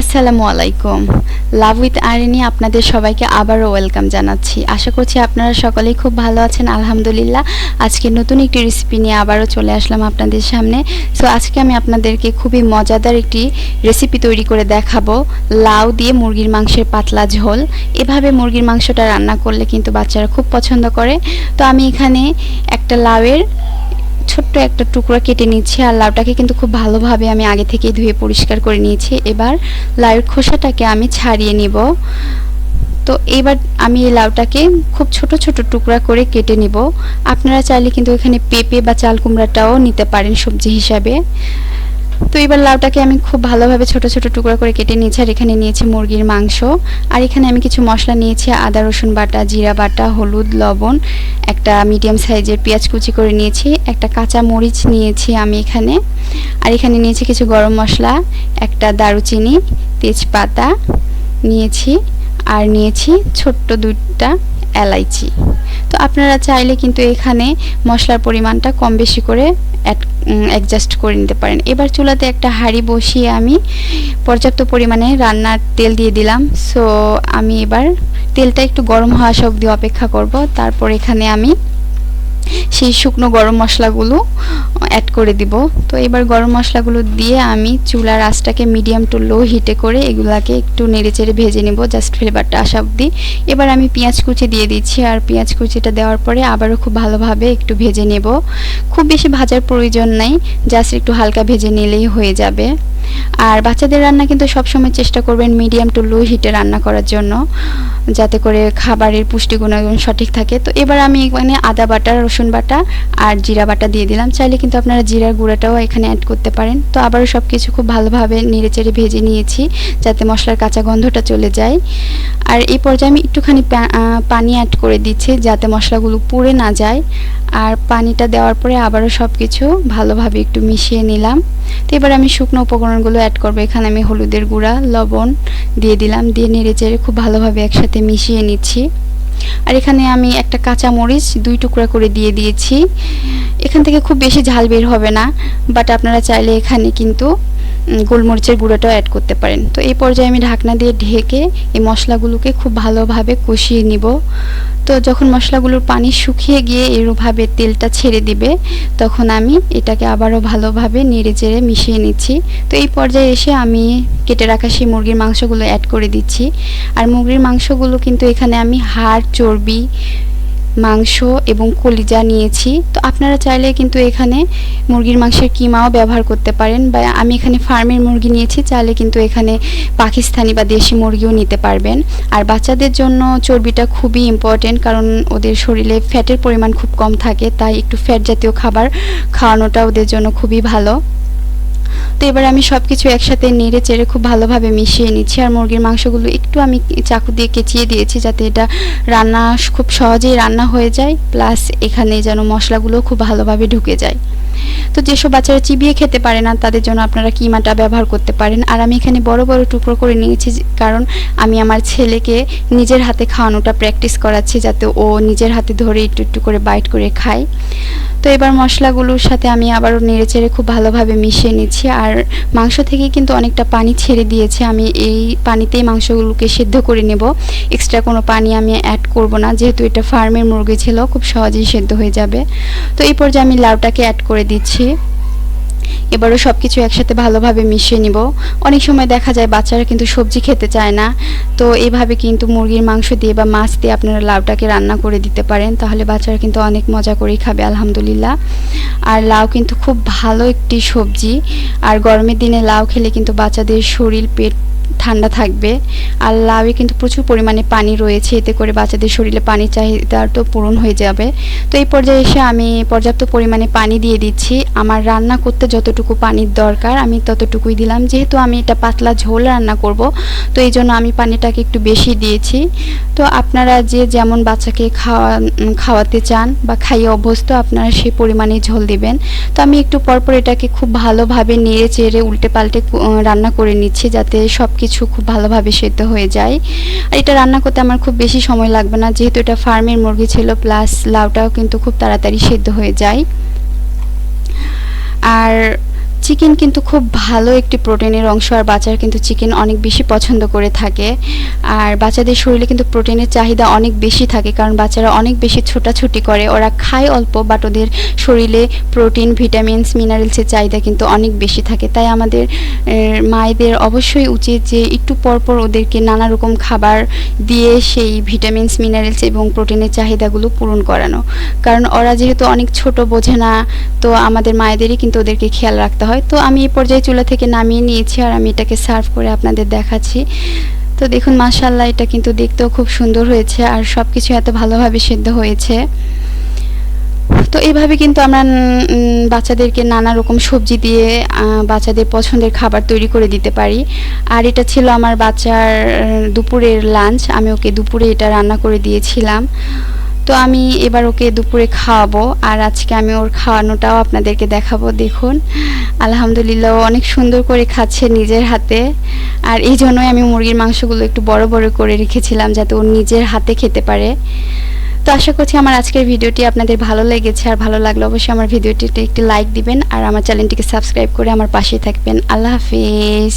আসসালামু আলাইকুম। Love with আরিনি আপনাদের সবাইকে আবারও ওয়েলকাম জানাচ্ছি। আশা করছি আপনারা সকলেই খুব ভালো আছেন, আলহামদুলিল্লাহ। আজকে নতুন একটি রেসিপি নিয়ে আবারও চলে আসলাম আপনাদের সামনে। সো আজকে আমি আপনাদেরকে খুবই মজাদার একটি রেসিপি তৈরি করে দেখাবো। লাউ দিয়ে মুরগির মাংসের পাতলা ঝোল। এভাবে মুরগির মাংসটা রান্না করলে কিন্তু বাচ্চারা খুব পছন্দ করে। তো আমি এখানে একটা লাউয়ের ছোট্ট একটা টুকরা কেটে নিচ্ছি আর লাউটাকে কিন্তু খুব ভালোভাবে আমি আগে থেকে ধুয়ে পরিষ্কার করে নিয়েছি। এবার লাউয়ের খোসাটাকে আমি ছাড়িয়ে নিব। তো এবার আমি এই লাউটাকে খুব ছোট ছোট টুকরা করে কেটে নিব। আপনারা চাইলে কিন্তু এখানে পেঁপে বা চাল কুমড়াটাও নিতে পারেন সবজি হিসাবে। তো এবার লাউটাকে আমি খুব ভালোভাবে ছোট ছোট টুকরা করে কেটে নিয়েছি, আর এখানে নিয়েছি মুরগির মাংস। আর এখানে আমি কিছু মশলা নিয়েছি, আদা, রসুন বাটা, জিরা বাটা, হলুদ, লবণ, একটা মিডিয়াম সাইজের পেঁয়াজ কুচি করে নিয়েছি, একটা কাঁচা মরিচ নিয়েছি আমি এখানে, আর এখানে নিয়েছি কিছু গরম মশলা, একটা দারুচিনি, তেজপাতা নিয়েছি, আর নিয়েছি ছোট্ট দুইটা এলাইচি। তো আপনারা চাইলে কিন্তু এখানে মশলার পরিমাণটা কম বেশি করে অ্যাডজাস্ট করে নিতে পারেন। এবার চুলাতে একটা হাঁড়ি বসিয়ে আমি পর্যাপ্ত পরিমাণে রান্নার তেল দিয়ে দিলাম। সো আমি এবার তেলটা একটু গরম হওয়া অবধি অপেক্ষা করব। তারপর এখানে আমি সেই শুকনো গরম মশলাগুলো অ্যাড করে দিব। তো এবার গরম মশলাগুলো দিয়ে আমি চুলার আঁচটাকে মিডিয়াম টু লো হিটে করে এগুলাকে একটু নেড়েচেড়ে ভেজে নেব জাস্ট ফ্লেভারটা আসা অবধি। এবার আমি পেঁয়াজ কুচি দিয়ে দিচ্ছি আর পেঁয়াজ কুচিটা দেওয়ার পরে আবারও খুব ভালোভাবে একটু ভেজে নেব। খুব বেশি ভাজার প্রয়োজন নেই জাস্ট একটু হালকা ভেজে নিলেই হয়ে যাবে। আর বাচ্চাদের রান্না কিন্তু সবসময় চেষ্টা করবেন মিডিয়াম টু লো হিটে রান্না করার জন্য, যাতে করে খাবারের পুষ্টিগুণ সঠিক থাকে। তো এবার আমি এখানে আদা বাটা রসুন বাটা আর জিরা বাটা দিয়ে দিলাম। চাইলে কিন্তু আপনারা জিরার গুঁড়াটাও এখানে অ্যাড করতে পারেন। তো আবারও সব কিছু খুব ভালোভাবে নেড়েচেড়ে ভেজে নিয়েছি যাতে মশলার কাঁচা গন্ধটা চলে যায়। আর এই পর্যায়ে আমি একটুখানি পানি অ্যাড করে দিচ্ছি যাতে মশলাগুলো পুড়ে না যায়। আর পানিটা দেওয়ার পরে আবারও সব কিছু ভালোভাবে একটু মিশিয়ে নিলাম। তো এবার আমি শুকনো উপকরণগুলো অ্যাড করব। এখানে আমি হলুদের গুঁড়া, লবণ দিয়ে দিলাম। দিয়ে নেড়ে চেড়ে খুব ভালোভাবে একসাথে মিশিয়ে নিচ্ছি। আর এখানে আমি একটা কাঁচা মরিচ দুই টুকরা করে দিয়ে দিয়েছি। এখান থেকে খুব বেশি ঝাল বের হবে না বাট আপনারা চাইলে এখানে কিন্তু গোলমরিচের গুঁড়োটাও অ্যাড করতে পারেন। তো এই পর্যায়ে আমি ঢাকনা দিয়ে ঢেকে এই মশলাগুলোকে খুব ভালোভাবে কষিয়ে নিব। তো যখন মশলাগুলোর পানি শুকিয়ে গিয়ে এরভাবে তেলটা ছেড়ে দিবে, তখন আমি এটাকে আবারও ভালোভাবে নেড়ে চেড়ে মিশিয়ে নিচ্ছি। তো এই পর্যায়ে এসে আমি কেটে রাখা সেই মুরগির মাংসগুলো অ্যাড করে দিচ্ছি। আর মুরগির মাংসগুলো কিন্তু এখানে আমি হাড়, চর্বি মাংস এবং কলিজা নিয়েছি। তো আপনারা চাইলে কিন্তু এখানে মুরগির মাংসের কিমাও ব্যবহার করতে পারেন বা আমি এখানে ফার্মের মুরগি নিয়েছি, চাইলে কিন্তু এখানে পাকিস্তানি বা দেশি মুরগিও নিতে পারবেন। আর বাচ্চাদের জন্য চর্বিটা খুবই ইম্পর্টেন্ট কারণ ওদের শরীরে ফ্যাটের পরিমাণ খুব কম থাকে, তাই একটু ফ্যাট জাতীয় খাবার খাওয়ানোটা ওদের জন্য খুবই ভালো। তো এবার আমি সব কিছু একসাথে নেড়ে চেড়ে খুব ভালোভাবে মিশিয়ে নিচ্ছি। আর মুরগির মাংসগুলো একটু আমি চাকু দিয়ে কেচিয়ে দিয়েছি যাতে এটা রান্না খুব সহজেই রান্না হয়ে যায়। প্লাস এখানে যেন মশলাগুলো খুব ভালোভাবে ঢুকে যায়। তো যেসব বাচ্চারা চিবিয়ে খেতে পারে না, তাদের জন্য আপনারা কিমাটা ব্যবহার করতে পারেন? আর আমি এখানে বড় বড় টুকরো করে নিয়েছি কারণ আমি আমার ছেলেকে নিজের হাতে খাওয়ানোটা প্র্যাকটিস করাচ্ছি যাতে ও নিজের হাতে ধরে একটু একটু করে বাইট করে খায়। তো এবার মশলাগুলোর সাথে আমি আবারও নেড়ে চেড়ে খুব ভালোভাবে মিশিয়ে নিচ্ছি। আর মাংস থেকে কিন্তু অনেকটা পানি ছেড়ে দিয়েছে। আমি এই পানিতেই মাংসগুলোকে সেদ্ধ করে নেব। এক্সট্রা কোনো পানি আমি অ্যাড করব না। যেহেতু এটা ফার্মের মুরগি ছিল, খুব সহজেই সেদ্ধ হয়ে যাবে। তো এই পর্যায়ে আমি লাউটাকে অ্যাড করে দিচ্ছি। এবারও সব কিছু একসাথে ভালোভাবে মিশিয়ে নিব। অনেক সময় দেখা যায় বাচ্চারা কিন্তু সবজি খেতে চায় না। তো এইভাবে কিন্তু মুরগির মাংস দিয়ে বা মাছ দিয়ে আপনারা লাউটাকে রান্না করে দিতে পারেন। তাহলে বাচ্চারা কিন্তু অনেক মজা করেই খাবে, আলহামদুলিল্লাহ। আর লাউ কিন্তু খুব ভালো একটি সবজি। আর গরমের দিনে লাউ খেলে কিন্তু বাচ্চাদের শরীর, পেট ঠান্ডা থাকবে। আর লাউয়ে কিন্তু প্রচুর পরিমাণে পানি রয়েছে, এতে করে বাচ্চাদের শরীরে পানি চাহিদা তো পূরণ হয়ে যাবে। তো এই পর্যায়ে এসে আমি পর্যাপ্ত পরিমাণে পানি দিয়ে দিচ্ছি। আমার রান্না করতে যতটুকু পানির দরকার আমি ততটুকুই দিলাম। যেহেতু আমি এটা পাতলা ঝোল রান্না করব, তো এই জন্য আমি পানিটাকে একটু বেশি দিয়েছি। তো আপনারা যে যেমন বাচ্চাকে খাওয়া খাওয়াতে চান বা খাইয়ে অভ্যস্ত, আপনারা সেই পরিমাণে ঝোল দিবেন। তো আমি একটু পরপর এটাকে খুব ভালোভাবে নেড়ে চেড়ে উল্টে পাল্টে রান্না করে নিচ্ছি যাতে সব কিছু খুব ভালোভাবে সেদ্ধ হয়ে যায়। আর এটা রান্না করতে আমার খুব বেশি সময় লাগবে না, যেহেতু এটা ফার্মের মুরগি ছিল, প্লাস লাউটাও কিন্তু খুব তাড়াতাড়ি সেদ্ধ হয়ে যায়। আর চিকেন কিন্তু খুব ভালো একটি প্রোটিনের অংশ আর বাচ্চারা কিন্তু চিকেন অনেক বেশি পছন্দ করে থাকে। আর বাচ্চাদের শরীরে কিন্তু প্রোটিনের চাহিদা অনেক বেশি থাকে কারণ বাচ্চারা অনেক বেশি ছোটাছুটি করে। ওরা খায় অল্প বাট ওদের শরীরে প্রোটিন ভিটামিনস মিনারেলসের চাহিদা কিন্তু অনেক বেশি থাকে। তাই আমাদের মায়েদের অবশ্যই উচিত যে একটু পরপর ওদেরকে নানা রকম খাবার দিয়ে সেই ভিটামিনস মিনারেলস এবং প্রোটিনের চাহিদাগুলো পূরণ করানো। কারণ ওরা যেহেতু অনেক ছোট বোঝে না, তো আমাদের মায়েদেরই কিন্তু ওদেরকে খেয়াল রাখতে হয়। তো আমি এই পর্যায়ে চুলা থেকে নামিয়ে নিয়েছি আর আমি এটাকে সার্ভ করে আপনাদের দেখাচ্ছি। তো দেখুন মাশাল্লাহ এটা কিন্তু দেখতেও খুব সুন্দর হয়েছে আর সব কিছু এত ভালোভাবে সেদ্ধ হয়েছে। তো এইভাবে কিন্তু আমরা বাচ্চাদেরকে নানা রকম সবজি দিয়ে বাচ্চাদের পছন্দের খাবার তৈরি করে দিতে পারি। আর এটা ছিল আমার বাচ্চার দুপুরের লাঞ্চ আমি ওকে দুপুরে এটা রান্না করে দিয়েছিলাম। তো আমি এবার ওকে দুপুরে খাওয়াবো, আর আজকে আমি ওর খাওয়ানোটাও আপনাদেরকে দেখাবো, দেখুন। আলহামদুলিল্লাহ অনেক সুন্দর করে খাচ্ছে নিজের হাতে। আর এই জন্যই আমি মুরগির মাংসগুলো একটু বড় বড় করে রেখেছিলাম, যাতে ও নিজের হাতে খেতে পারে। তো আশা করছি আমার আজকের ভিডিওটি আপনাদের ভালো লেগেছে, আর ভালো লাগলে অবশ্যই আমার ভিডিওটিতে একটি লাইক দিবেন, আর আমার চ্যানেলটিকে সাবস্ক্রাইব করে আমার পাশেই থাকবেন। আল্লাহ হাফিজ।